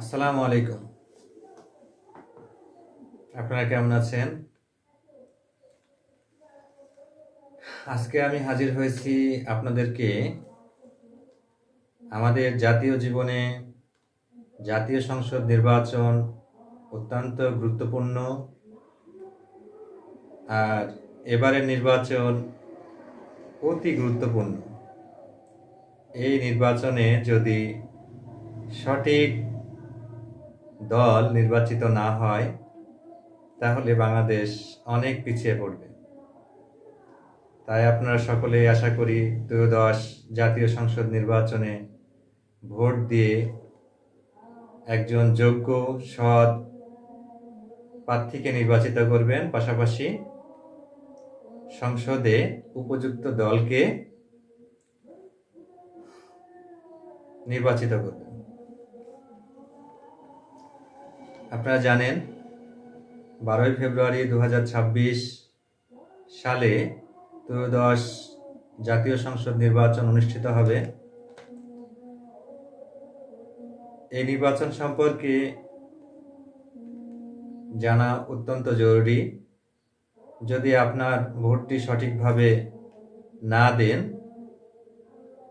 আসসালামু আলাইকুম। আপনারা কেমন আছেন? আজকে আমি হাজির হয়েছি আপনাদেরকে আমাদের জাতীয় জীবনে জাতীয় সংসদ নির্বাচন অত্যন্ত গুরুত্বপূর্ণ। আর এবারের নির্বাচন অতি গুরুত্বপূর্ণ। এই নির্বাচনে যদি সঠিক দল নির্বাচিত না হয়, তাহলে বাংলাদেশ অনেক পিছিয়ে পড়বে। তাই আপনারা সকলেই আশা করি ত্রয়োদশ জাতীয় সংসদ নির্বাচনে ভোট দিয়ে একজন যোগ্য, সৎ প্রার্থীকে নির্বাচিত করবেন। পাশাপাশি সংসদে উপযুক্ত দলকে নির্বাচিত করবেন। আপনারা জানেন, বারোই ফেব্রুয়ারি দু হাজার ছাব্বিশ সালে ত্রয়োদশ জাতীয় সংসদ নির্বাচন অনুষ্ঠিত হবে। এই নির্বাচন সম্পর্কে জানা অত্যন্ত জরুরি। যদি আপনার ভোটটি সঠিকভাবে না দেন,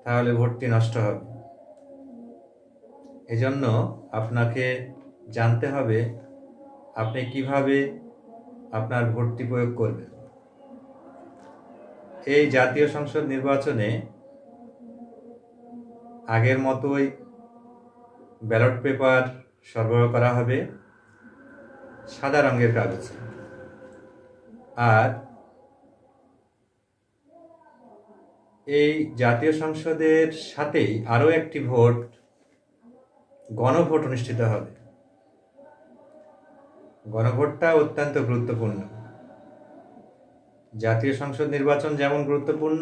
তাহলে ভোটটি নষ্ট হবে। এজন্য আপনাকে জানতে হবে আপনি কীভাবে আপনার ভোটটি প্রয়োগ করবেন। এই জাতীয় সংসদ নির্বাচনে আগের মতোই ব্যালট পেপার সরবরাহ করা হবে, সাদা রঙের কাগজে। আর এই জাতীয় সংসদের সাথেই আরও একটি ভোট গণভোট অনুষ্ঠিত হবে। গণভোটটা অত্যন্ত গুরুত্বপূর্ণ। জাতীয় সংসদ নির্বাচন যেমন গুরুত্বপূর্ণ,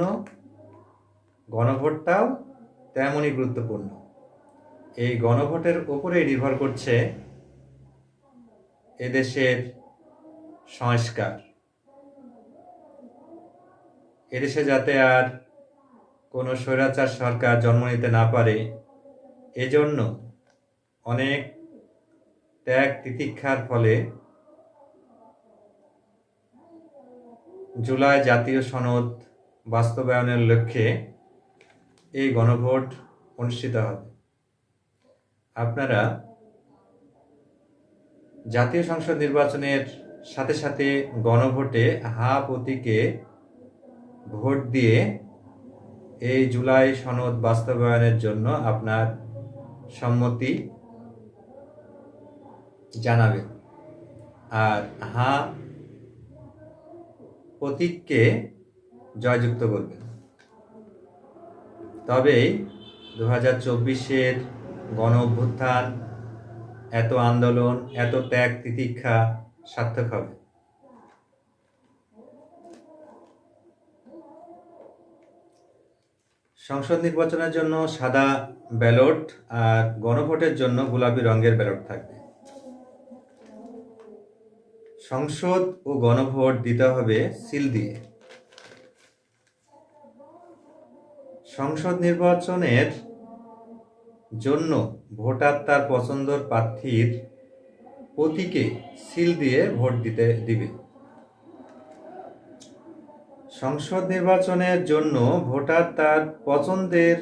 গণভোটটাও তেমনই গুরুত্বপূর্ণ। এই গণভোটের উপরেই নির্ভর করছে এদেশের সংস্কার। এদেশে যাতে আর কোনো স্বৈরাচার সরকার জন্ম নিতে না পারে, এজন্য অনেক ত্যাগ তিতিক্ষার ফলে জুলাই জাতীয় সনদ বাস্তবায়নের লক্ষ্যে এই গণভোট অনুষ্ঠিত হবে। আপনারা জাতীয় সংসদ নির্বাচনের সাথে সাথে গণভোটে হা প্রতীকে ভোট দিয়ে এই জুলাই সনদ বাস্তবায়নের জন্য আপনার সম্মতি জানাবেন আর হা প্রতীককে জয়যুক্ত করবেন তবেই দু হাজার চব্বিশের গণ অভ্যুত্থান, এত আন্দোলন, এত ত্যাগ, তিতিক্ষা সার্থক হবে। সংসদ নির্বাচনের জন্য সাদা ব্যালট আর গণভোটের জন্য গোলাপি রঙের ব্যালট থাকবে। সংসদ ও গণভোট দিতে হবে সিল দিয়ে। সংসদ নির্বাচনের জন্য ভোটার তার পছন্দর প্রার্থীর প্রতীকে সিল দিয়ে ভোট দিতে দিবে। সংসদ নির্বাচনের জন্য ভোটার তার পছন্দের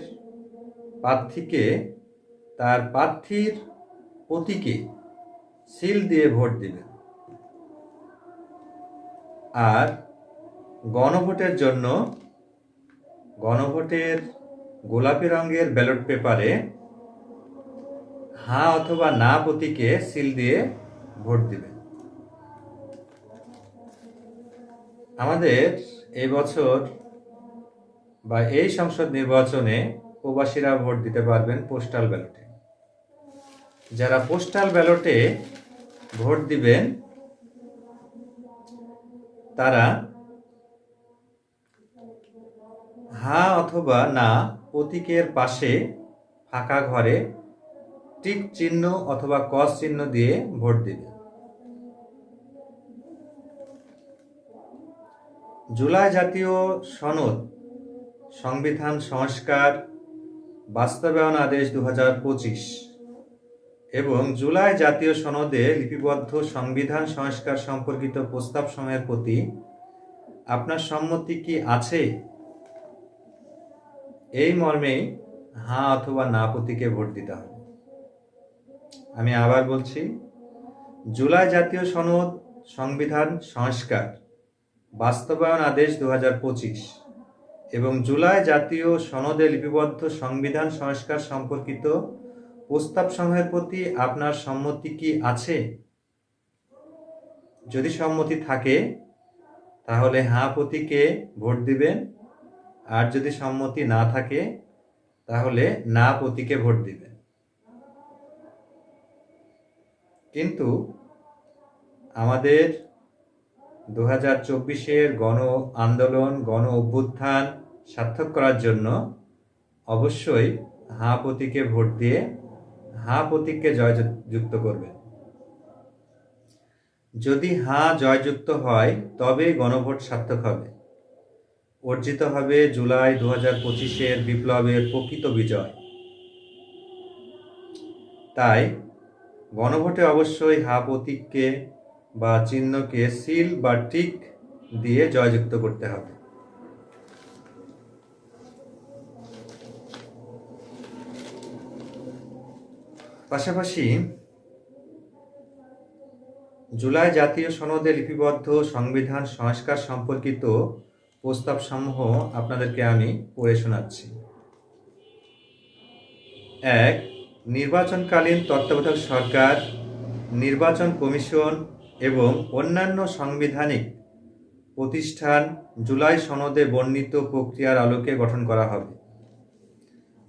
প্রার্থীকে, তার প্রার্থীর প্রতীকে সিল দিয়ে ভোট দিবে আর গণভোটের জন্য গণভোটের গোলাপি রঙের ব্যালট পেপারে হ্যাঁ অথবা না প্রতীকে সিল দিয়ে ভোট দিবে। আমাদের এই বছর বা এই সংসদ নির্বাচনে প্রবাসীরা ভোট দিতে পারবেন পোস্টাল ব্যালটে। যারা পোস্টাল ব্যালটে ভোট দিবেন তারা হা অথবা না প্রতীকের পাশে ফাঁকা ঘরে টিক চিহ্ন অথবা কস চিহ্ন দিয়ে ভোট দিবে। জুলাই জাতীয় সনদ, সংবিধান সংস্কার, বাস্তবায়ন আদেশ দু হাজার পঁচিশ। এবং জুলাই জাতীয় সনদে লিপিবদ্ধ সংবিধান সংস্কার সম্পর্কিত প্রস্তাব সময়ের প্রতি আপনার সম্মতি কি আছে? এই মর্মে হ্যাঁ অথবা না প্রতীকে ভোট দিতে হবে। আমি আবার বলছি, জুলাই জাতীয় সনদ সংবিধান সংস্কার, বাস্তবায়ন আদেশ দু হাজার পঁচিশ এবং জুলাই জাতীয় সনদে লিপিবদ্ধ সংবিধান সংস্কার সম্পর্কিত প্রস্তাব সমূহের প্রতি আপনার সম্মতি কি আছে? যদি সম্মতি থাকে, তাহলে হাঁ প্রতীকে ভোট দিবেন? আর যদি সম্মতি না থাকে, তাহলে না প্রতীকে ভোট দিবেন। কিন্তু আমাদের দু হাজার চব্বিশের গণ আন্দোলন, গণ অভ্যুত্থান সার্থক করার জন্য অবশ্যই হাঁ প্রতীকে ভোট দিয়ে হাঁ প্রতীককে জয়যুক্ত করবেন যদি হা জয়যুক্ত হয়, তবে গণভোট সার্থক হবে। অর্জিত হবে জুলাই দু হাজার পঁচিশের বিপ্লবের প্রকৃত বিজয়। তাই গণভোটে অবশ্যই হা প্রতীককে বা চিহ্নকে সিল বা টিক দিয়ে জয়যুক্ত করতে হবে। পাশাপাশি জুলাই জাতীয় সনদে লিপিবদ্ধ সংবিধান সংস্কার সম্পর্কিত প্রস্তাবসমূহ আপনাদেরকে আমি পড়ে শোনাচ্ছি। এক, নির্বাচনকালীন তত্ত্বাবধায়ক সরকার, নির্বাচন কমিশন এবং অন্যান্য সাংবিধানিক প্রতিষ্ঠান জুলাই সনদে বর্ণিত প্রক্রিয়ার আলোকে গঠন করা হবে।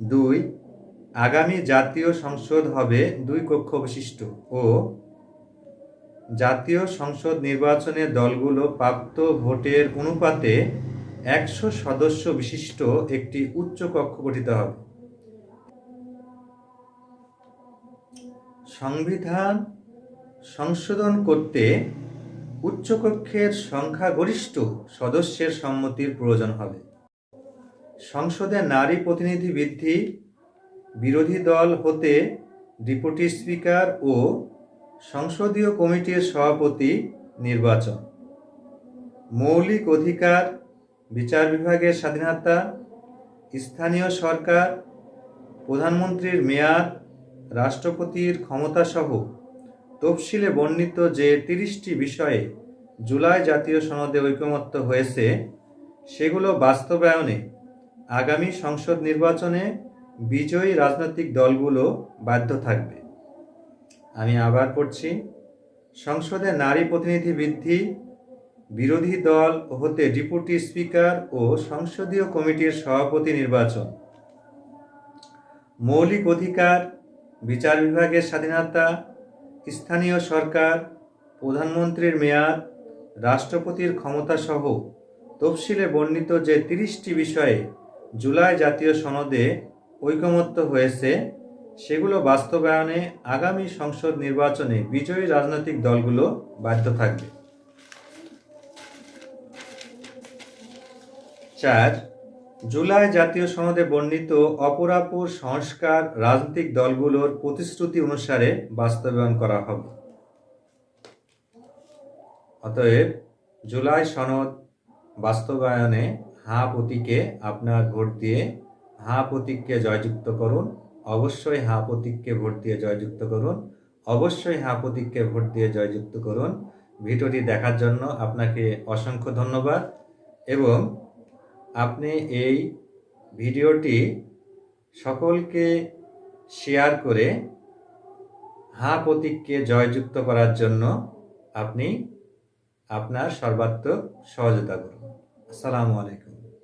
দুই আগামী জাতীয় সংসদ হবে দুই কক্ষ বিশিষ্ট ও জাতীয় সংসদ নির্বাচনে দলগুলো প্রাপ্ত ভোটের অনুপাতে একশো সদস্য বিশিষ্ট একটি উচ্চ কক্ষ গঠিত হবে। সংবিধান সংশোধন করতে উচ্চকক্ষের সংখ্যাগরিষ্ঠ সদস্যের সম্মতির প্রয়োজন হবে। সংসদে নারী প্রতিনিধি বৃদ্ধি বিরোধী দল হতে ডেপুটি স্পিকার ও সংসদীয় কমিটির সভাপতি নির্বাচন। মৌলিক অধিকার, বিচার বিভাগের স্বাধীনতা, স্থানীয় সরকার, প্রধানমন্ত্রীর মেয়াদ, রাষ্ট্রপতির ক্ষমতাসহ তফসিলে বর্ণিত যে তিরিশটি বিষয়ে জুলাই জাতীয় সনদে ঐকমত্য হয়েছে, সেগুলো বাস্তবায়নে আগামী সংসদ নির্বাচনে বিজয়ী রাজনৈতিক দলগুলো বাধ্য থাকবে। আমি আবার পড়ছি, সংসদে নারী প্রতিনিধি বৃদ্ধি, বিরোধী দল হতে ডেপুটি স্পিকার ও সংসদীয় কমিটির সভাপতি নির্বাচন। মৌলিক অধিকার, বিচার বিভাগের স্বাধীনতা, স্থানীয় সরকার, প্রধানমন্ত্রীর মেয়াদ, রাষ্ট্রপতির ক্ষমতাসহ তফসিলে বর্ণিত যে তিরিশটি বিষয়ে জুলাই জাতীয় সনদে ঐকমত্য হয়েছে, সেগুলো বাস্তবায়নে আগামী সংসদ নির্বাচনে বিজয়ী রাজনৈতিক দলগুলো বাধ্য থাকবে। চার, জুলাই জাতীয় সনদে বর্ণিত অপরাপর সংস্কার রাজনৈতিক দলগুলোর প্রতিশ্রুতি অনুসারে বাস্তবায়ন করা হবে। অতএব, জুলাই সনদ বাস্তবায়নে হা প্রতীকে আপনার ভোট দিয়ে হা প্রতীককে জয়যুক্ত করুন। অবশ্যই হা প্রতীককে ভোট দিয়ে জয়যুক্ত করুন। অবশ্যই হা প্রতীককে ভোট দিয়ে জয়যুক্ত করুন। ভিডিওটি দেখার জন্য আপনাকে অসংখ্য ধন্যবাদ। এবং আপনি এই ভিডিওটি সকলকে শেয়ার করে হা প্রতীককে জয়যুক্ত করার জন্য আপনি আপনার সর্বাত্মক সহযোগিতা করুন। আসসালামু আলাইকুম।